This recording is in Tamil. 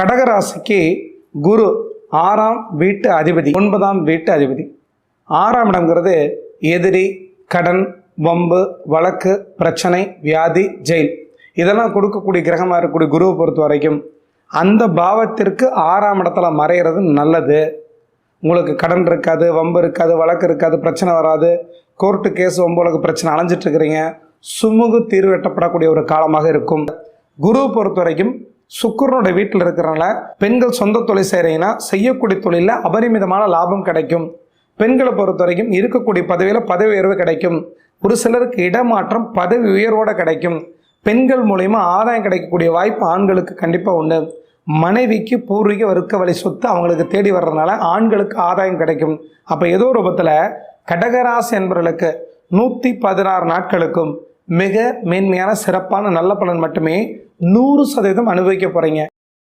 கடகராசிக்கு குரு ஆறாம் வீட்டு அதிபதி ஒன்பதாம் வீட்டு அதிபதி. ஆறாம் இடம்ங்கிறது எதிரி கடன் வம்பு வழக்கு பிரச்சனை வியாதி ஜெயில். இதெல்லாம் கொடுக்கக்கூடிய கிரகமாக இருக்கக்கூடிய குருவை பொறுத்த வரைக்கும் அந்த பாவத்திற்கு ஆறாம் இடத்துல மறையிறது நல்லது. உங்களுக்கு கடன் இருக்காது வம்பு இருக்காது வழக்கு இருக்காது பிரச்சனை வராது. கோர்ட்டு கேஸ் வம்பு பிரச்சனை அலைஞ்சிட்டு இருக்கிறீங்க. சுமூக தீர்வு எட்டப்படக்கூடிய ஒரு காலமாக இருக்கும். குருவை பொறுத்த வரைக்கும் சுக்கரனுடைய வீட்டில் இருக்கிறனால பெண்கள் சொந்த தொழில் செய்கிறீங்கன்னா செய்யக்கூடிய தொழிலில் அபரிமிதமான லாபம் கிடைக்கும். பெண்களை பொறுத்த வரைக்கும் இருக்கக்கூடிய பதவியில் பதவி உயர்வு கிடைக்கும். ஒரு சிலருக்கு இடமாற்றம் பதவி உயர்வோடு கிடைக்கும். பெண்கள் மூலயமா ஆதாயம் கிடைக்கக்கூடிய வாய்ப்பு ஆண்களுக்கு கண்டிப்பாக உண்டு. மனைவிக்கு பூர்வீக வர்க்க வழி சொத்து அவங்களுக்கு தேடி வர்றதுனால ஆண்களுக்கு ஆதாயம் கிடைக்கும். அப்போ ஏதோ ரூபத்தில் கடகராசி என்பவர்களுக்கு நூற்றி பதினாறு நாட்களுக்கும் மிக மேன்மையான சிறப்பான நல்ல பலன் மட்டுமே நூறு சதவீதம் அனுபவிக்க போகிறீங்க